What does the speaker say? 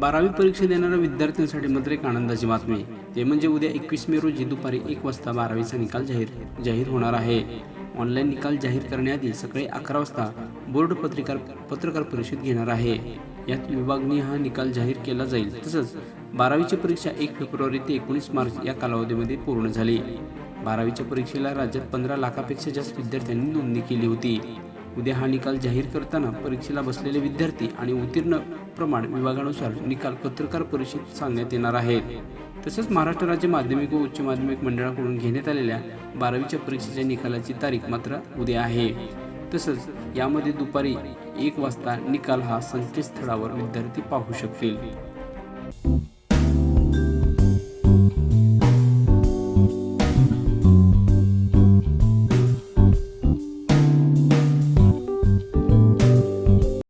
बारावी परीक्षा देणाऱ्या विद्यार्थ्यांसाठी मात्र एक आनंदाची बातमी ते म्हणजे उद्या एकवीस मे रोजी दुपारी एक वाजता बारावीचा निकाल जाहीर जाहीर होणार आहे. ऑनलाईन निकाल जाहीर करण्याआधी सकाळी अकरा वाजता बोर्ड पत्रिकार पत्रकार परिषद घेणार आहे. यात विभागणी हा निकाल जाहीर केला जाईल. तसंच बारावीची परीक्षा एक फेब्रुवारी ते एकोणीस मार्च या कालावधीमध्ये पूर्ण झाली. बारावीच्या परीक्षेला राज्यात पंधरा लाखापेक्षा जास्त विद्यार्थ्यांनी नोंदणी केली होती. उद्या हा निकाल जाहीर करताना परीक्षेला बसलेले विद्यार्थी आणि उत्तीर्ण प्रमाण विभागानुसार निकाल पत्रकार परिषदेत सांगण्यात येणार आहेत तसंच महाराष्ट्र राज्य माध्यमिक व उच्च माध्यमिक मंडळाकडून घेण्यात आलेल्या बारावीच्या परीक्षेच्या निकालाची तारीख मात्र उद्या आहे. तसंच यामध्ये दुपारी एक वाजता निकाल हा संकेतस्थळावर विद्यार्थी पाहू शकतील.